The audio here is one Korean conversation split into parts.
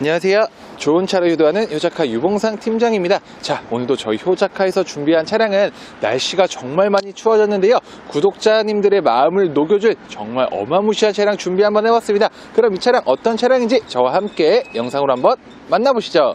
안녕하세요. 좋은 차를 유도하는 효자카 유봉상 팀장입니다. 자, 오늘도 저희 효자카에서 준비한 차량은 날씨가 정말 많이 추워졌는데요. 구독자님들의 마음을 녹여줄 정말 어마무시한 차량 준비 한번 해봤습니다. 그럼 이 차량 어떤 차량인지 저와 함께 영상으로 한번 만나보시죠.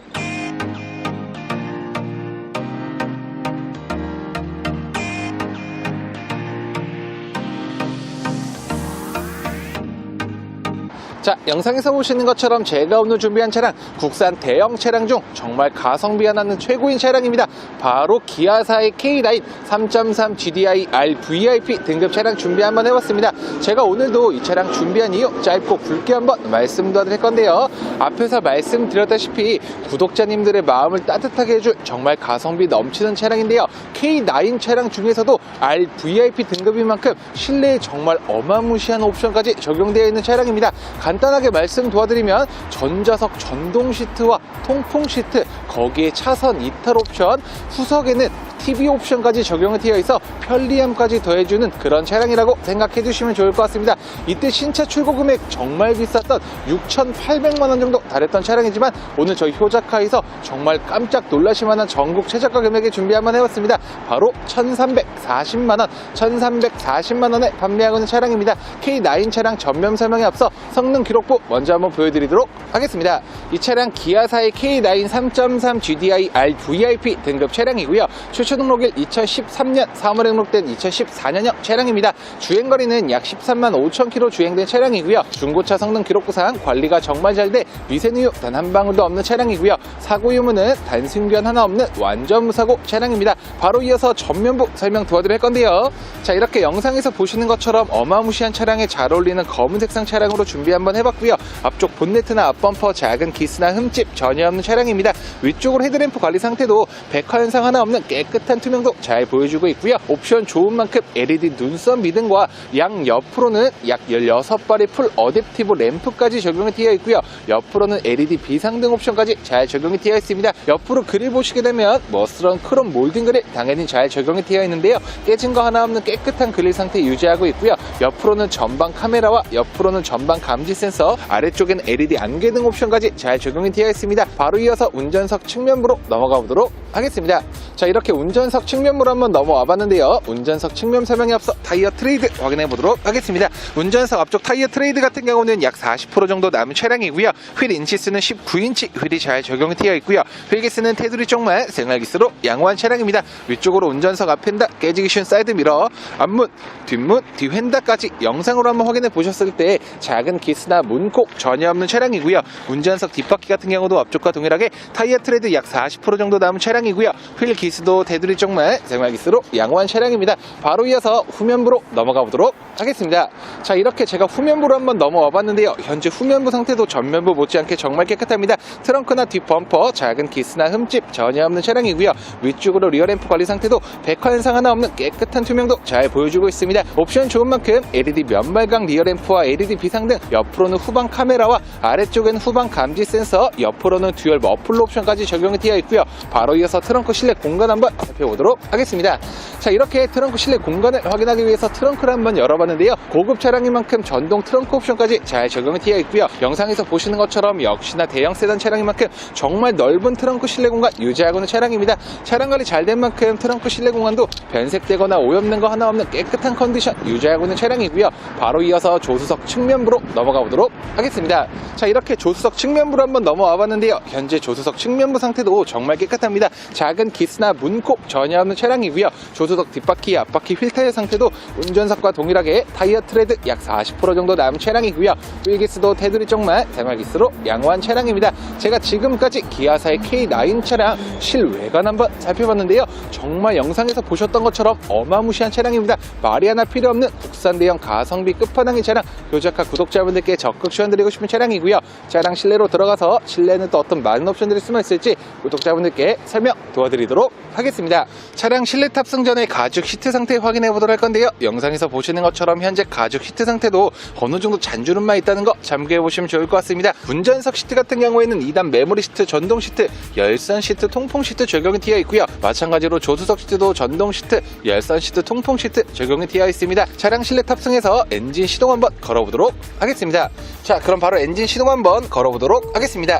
자, 영상에서 보시는 것처럼 제가 오늘 준비한 차량, 국산 대형 차량 중 정말 가성비가 나는 최고인 차량입니다. 바로 기아사의 K9 3.3 GDI R VIP 등급 차량 준비 한번 해봤습니다. 제가 오늘도 이 차량 준비한 이유 짧고 굵게 한번 말씀드릴 건데요. 앞에서 말씀드렸다시피 구독자님들의 마음을 따뜻하게 해줄 정말 가성비 넘치는 차량인데요. K9 차량 중에서도 R VIP 등급인 만큼 실내에 정말 어마무시한 옵션까지 적용되어 있는 차량입니다. 간단 하게 말씀 도와드리면 전자석 전동 시트와 통풍 시트 거기에 차선 이탈 옵션 후석에는 TV 옵션까지 적용이 되어 있어 편리함까지 더해주는 그런 차량이라고 생각해 주시면 좋을 것 같습니다. 이때 신차 출고 금액 정말 비쌌던 6,800만 원 정도 달했던 차량이지만 오늘 저희 효자카에서 정말 깜짝 놀라실 만한 전국 최저가 금액에 준비 한번 해봤습니다. 바로 1,340만 원, 1,340만 원에 판매하고 있는 차량입니다. K9 차량 전면 설명에 앞서 성능 기록부 먼저 한번 보여드리도록 하겠습니다. 이 차량 기아사의 K9 3.3 GDI R VIP 등급 차량이고요. 최초 등록일 2013년 3월에 등록된 2014년형 차량입니다. 주행거리는 약 13만 5천 킬로 주행된 차량이고요. 중고차 성능 기록부상 관리가 정말 잘 돼 미세누유 단 한 방울도 없는 차량이고요. 사고 유무는 단순견 하나 없는 완전 무사고 차량입니다. 바로 이어서 전면부 설명 도와드릴 건데요. 자 이렇게 영상에서 보시는 것처럼 어마무시한 차량에 잘 어울리는 검은 색상 차량으로 준비 한번 해봤고요. 앞쪽 본네트나 앞범퍼 작은 기스나 흠집 전혀 없는 차량입니다. 위쪽으로 헤드램프 관리 상태도 백화 현상 하나 없는 깨끗 한 투명도 잘 보여주고 있고요. 옵션 좋은 만큼 LED 눈썹 미등과 양 옆으로는 약 16발의 풀 어댑티브 램프까지 적용이 되어 있고요. 옆으로는 LED 비상등 옵션까지 잘 적용이 되어 있습니다. 옆으로 그릴 보시게 되면 멋스러운 크롬 몰딩 그릴 당연히 잘 적용이 되어 있는데요. 깨진 거 하나 없는 깨끗한 그릴 상태 유지하고 있고요. 옆으로는 전방 카메라와 옆으로는 전방 감지 센서, 아래쪽엔 LED 안개등 옵션까지 잘 적용이 되어 있습니다. 바로 이어서 운전석 측면부로 넘어가 보도록 하겠습니다. 자 이렇게 운 전석 측면부로 한번 넘어와 봤는데요. 운전석 측면 설명에 앞서 타이어 트레이드 확인해 보도록 하겠습니다. 운전석 앞쪽 타이어 트레이드 같은 경우는 약 40% 정도 남은 차량이고요. 휠 인치수는 19인치 휠이 잘 적용이 되어 있고요. 휠기스는 테두리 쪽만 생활기스로 양호한 차량입니다. 위쪽으로 운전석 앞엔다 깨지기 쉬운 사이드 미러, 앞문, 뒷문, 뒤휀다까지 영상으로 한번 확인해 보셨을 때 작은 기스나 문콕 전혀 없는 차량이고요. 운전석 뒷바퀴 같은 경우도 앞쪽과 동일하게 타이어 트레드 약 40% 정도 남은 차량이고요. 휠 기스도 테두리 쪽만 생활기스로 양호한 차량입니다. 바로 이어서 후면부로 넘어가 보도록 하겠습니다. 자 이렇게 제가 후면부로 한번 넘어와 봤는데요. 현재 후면부 상태도 전면부 못지않게 정말 깨끗합니다. 트렁크나 뒷 범퍼, 작은 기스나 흠집 전혀 없는 차량이고요. 위쪽으로 리어램프 관리 상태도 백화 현상 하나 없는 깨끗한 투명도 잘 보여주고 있습니다. 옵션 좋은 만큼 LED 면발광 리어램프와 LED 비상 등, 옆으로는 후방 카메라와 아래쪽엔 후방 감지 센서, 옆으로는 듀얼 머플러 옵션까지 적용이 되어 있고요. 바로 이어서 트렁크 실내 공간 한번 살펴보도록 하겠습니다. 자 이렇게 트렁크 실내 공간을 확인하기 위해서 트렁크를 한번 열어봤는데요. 고급 차량인 만큼 전동 트렁크 옵션까지 잘 적용이 되어 있고요. 영상에서 보시는 것처럼 역시나 대형 세단 차량인 만큼 정말 넓은 트렁크 실내 공간 유지하고 있는 차량입니다. 차량 관리 잘 된 만큼 트렁크 실내 공간도 변색되거나 오염된 거 하나 없는 깨끗한 컨디션 유지하고 있는 차량이고요. 바로 이어서 조수석 측면부로 넘어가 보도록 하겠습니다. 자 이렇게 조수석 측면부로 한번 넘어와 봤는데요. 현재 조수석 측면부 상태도 정말 깨끗합니다. 작은 기스나 문콕 전혀 없는 차량이고요. 조수석 뒷바퀴 앞바퀴 휠 타이어 상태도 운전석과 동일하게 타이어 트레드 약 40% 정도 남은 차량이고요. 휠기스도 테두리 쪽만 생활기스로 양호한 차량입니다. 제가 지금까지 기아사의 K9 차량 실외관 한번 살펴봤는데요. 정말 영상에서 보셨던 것처럼 어마무시한 차량입니다. 말이 하나 필요 없는 국산 대형 가성비 끝판왕의 차량 교자카 구독자분들께 적극 추천드리고 싶은 차량이고요. 차량 실내로 들어가서 실내는 또 어떤 많은 옵션들이 숨어 있을지 구독자분들께 설명 도와드리도록 하겠습니다. 차량 실내 탑승 전에 가죽 시트 상태 확인해 보도록 할 건데요. 영상에서 보시는 것처럼 현재 가죽 시트 상태도 어느 정도 잔주름만 있다는 거 참고해 보시면 좋을 것 같습니다. 운전석 시트 같은 경우에는 2단 메모리 시트, 전동 시트, 열선 시트, 통풍 시트 적용이 되어 있고요. 마찬가지로 조수석 시트도 전동 시트, 열선 시트, 통풍 시트 적용이 되어 있습니다. 차량 실내 탑승해서 엔진 시동 한번 걸어보도록 하겠습니다. 자, 그럼 바로 엔진 시동 한번 걸어보도록 하겠습니다.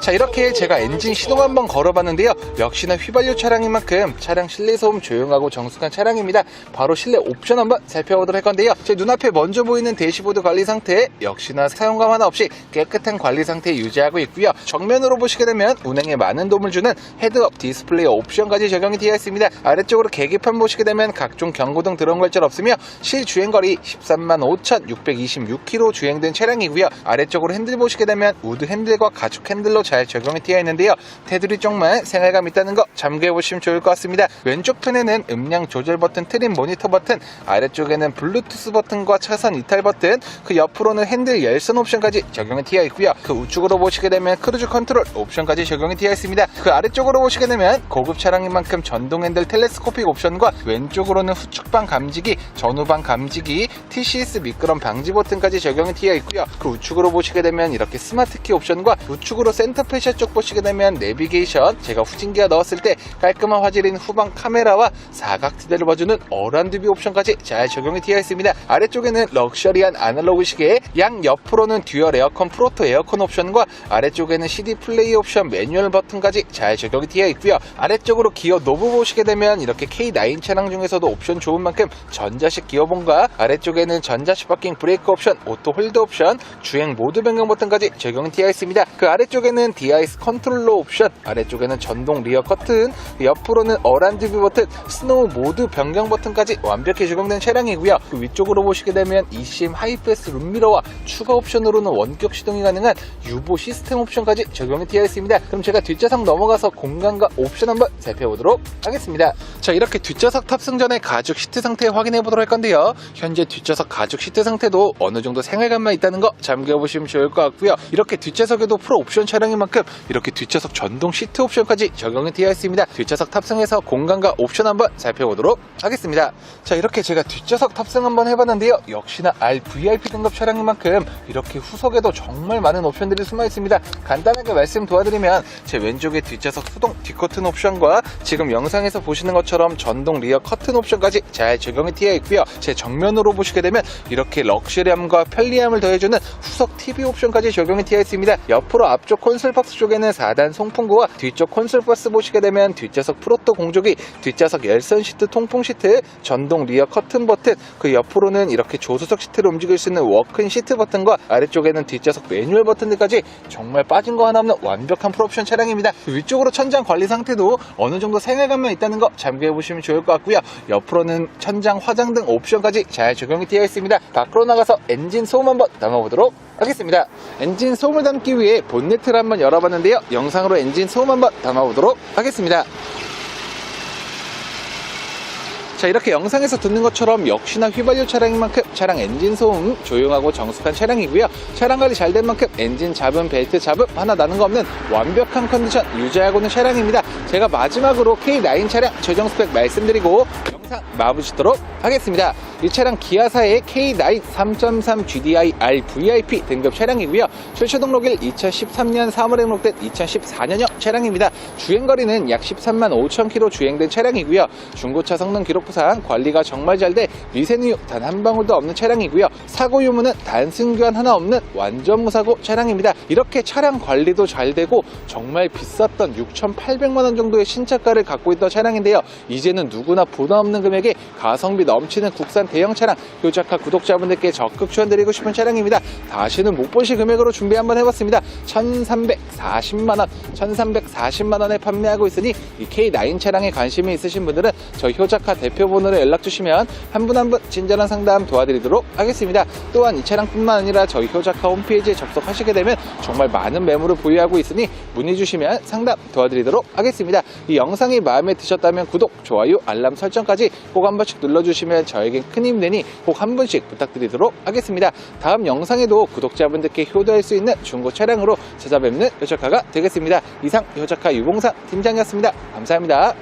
자 이렇게 제가 엔진 시동 한번 걸어봤는데요. 역시나 휘발유 차량인 만큼 차량 실내 소음 조용하고 정숙한 차량입니다. 바로 실내 옵션 한번 살펴보도록 할 건데요. 제 눈앞에 먼저 보이는 대시보드 관리 상태 역시나 사용감 하나 없이 깨끗한 관리 상태 유지하고 있고요. 정면으로 보시게 되면 운행에 많은 도움을 주는 헤드업 디스플레이 옵션까지 적용이 되어 있습니다. 아래쪽으로 계기판 보시게 되면 각종 경고등 들어온 걸절 없으며 실주행거리 13만 5,626km 주행된 차량이고요. 아래쪽으로 핸들 보시게 되면 우드 핸들과 가죽 핸들로 잘 적용이 되어 있는데요. 테두리 쪽만 생활감 있다는 거 참고해 보시면 좋을 것 같습니다. 왼쪽 편에는 음량 조절 버튼 트림 모니터 버튼 아래쪽에는 블루투스 버튼과 차선 이탈 버튼 그 옆으로는 핸들 열선 옵션까지 적용이 되어 있고요. 그 우측으로 보시게 되면 크루즈 컨트롤 옵션까지 적용이 되어 있습니다. 그 아래쪽으로 보시게 되면 고급 차량인 만큼 전동 핸들 텔레스코픽 옵션과 왼쪽으로는 후측방 감지기 전후방 감지기 TCS 미끄럼 방지 버튼까지 적용이 되어 있고요. 그 우측으로 보시게 되면 이렇게 스마트 키 옵션과 우측으로 센터 페시아 쪽 보시게 되면 내비게이션 제가 후진기어 넣었을 때 깔끔한 화질인 후방 카메라와 사각지대를 봐주는 어란드비 옵션까지 잘 적용이 되어 있습니다. 아래쪽에는 럭셔리한 아날로그 시계 양 옆으로는 듀얼 에어컨 프로토 에어컨 옵션과 아래쪽에는 CD 플레이 옵션 매뉴얼 버튼까지 잘 적용이 되어 있고요. 아래쪽으로 기어 노브 보시게 되면 이렇게 K9 차량 중에서도 옵션 좋은 만큼 전자식 기어봉과 아래쪽에는 전자식 파킹 브레이크 옵션 오토 홀드 옵션 주행 모드 변경 버튼까지 적용이 되어 있습니다. 그 아래쪽에는 디아이스 컨트롤러 옵션 아래쪽에는 전동 리어 커튼 그 옆으로는 어란드비 버튼 스노우 모드 변경 버튼까지 완벽히 적용된 차량이고요. 그 위쪽으로 보시게 되면 eCM 하이패스 룸미러와 추가 옵션으로는 원격 시동이 가능한 유보 시스템 옵션까지 적용이 되어 있습니다. 그럼 제가 뒷좌석 넘어가서 공간과 옵션 한번 살펴보도록 하겠습니다. 자 이렇게 뒷좌석 탑승 전에 가죽 시트 상태 확인해 보도록 할 건데요. 현재 뒷좌석 가죽 시트 상태도 어느 정도 생활감만 있다는 거 잠겨 보시면 좋을 것 같고요. 이렇게 뒷좌석에도 프로 옵션 차량인 만큼 이렇게 뒷좌석 전동 시트 옵션까지 적용이 되어 있습니다. 뒷좌석 탑승해서 공간과 옵션 한번 살펴보도록 하겠습니다. 자 이렇게 제가 뒷좌석 탑승 한번 해봤는데요. 역시나 RVIP 등급 차량인 만큼 이렇게 후석에도 정말 많은 옵션들이 숨어 있습니다. 간단하게 말씀 도와드리면 제 왼쪽에 뒷좌석 수동 뒷커튼 옵션과 지금 영상에서 보시는 것처럼 전동 리어 커튼 옵션까지 잘 적용이 되어 있고요. 제 정면으로 보시게 되면 이렇게 럭셔리함과 편리함을 더해주는 후석 TV 옵션까지 적용이 되어 있습니다. 옆으로 앞쪽 콘솔 박스 쪽에는 4단 송풍구와 뒤쪽 콘솔 박스 보시게 되면 뒷좌석 프로토 공조기 뒷좌석 열선 시트 통풍 시트 전동 리어 커튼 버튼 그 옆으로는 이렇게 조수석 시트를 움직일 수 있는 워크인 시트 버튼과 아래쪽에는 뒷좌석 매뉴얼 버튼들까지 정말 빠진 거 하나 없는 완벽한 프로옵션 차량입니다. 그 위쪽으로 천장 관리 상태도 어느 정도 생활감만 있다는 거 참고해 보시면 좋을 것 같고요. 옆으로는 천장 화장 등 옵션까지 잘 적용이 되어 있습니다. 밖으로 나가서 엔진 소음 한번 담아보도록 하겠습니다. 엔진 소음을 담기 위해 본네트를 한번 열어봤는데요. 영상으로 엔진 소음 한번 담아보도록 하겠습니다. 자 이렇게 영상에서 듣는 것처럼 역시나 휘발유 차량인 만큼 차량 엔진 소음 조용하고 정숙한 차량이고요. 차량 관리 잘 된 만큼 엔진 잡음 벨트 잡음 하나 나는 거 없는 완벽한 컨디션 유지하고 있는 차량입니다. 제가 마지막으로 K9 차량 최종 스펙 말씀드리고 영상 마무리 짓도록 하겠습니다 이 차량 기아사의 K9 3.3 GDI R VIP 등급 차량이고요. 출처 등록일 2013년 3월에 등록된 2014년형 차량입니다. 주행거리는 약 13만 5천 킬로 주행된 차량이고요. 중고차 성능 기록부상 관리가 정말 잘 돼 미세누유 단 한 방울도 없는 차량이고요. 사고 유무는 단순 교환 하나 없는 완전 무사고 차량입니다. 이렇게 차량 관리도 잘 되고 정말 비쌌던 6,800만 원 정도의 신차가를 갖고 있던 차량인데요. 이제는 누구나 부담 없는 금액에 가성비 넘치는 국산 대형 차량 효자카 구독자분들께 적극 추천드리고 싶은 차량입니다. 다시는 못 보실 금액으로 준비 한번 해봤습니다. 1340만원 1340만원에 판매하고 있으니 이 K9 차량에 관심이 있으신 분들은 저희 효자카 대표 번호로 연락 주시면 한 분 한 분 친절한 상담 도와드리도록 하겠습니다. 또한 이 차량뿐만 아니라 저희 효자카 홈페이지에 접속하시게 되면 정말 많은 매물을 보유하고 있으니 문의 주시면 상담 도와드리도록 하겠습니다. 이 영상이 마음에 드셨다면 구독, 좋아요, 알람 설정까지 꼭 한 번씩 눌러주시면 저에겐 큰 힘이 되니 꼭 한 번씩 부탁드리도록 하겠습니다. 다음 영상에도 구독자분들께 효도할 수 있는 중고 차량으로 찾아뵙는 효자카가 되겠습니다. 이상 효자카 유봉상 팀장이었습니다. 감사합니다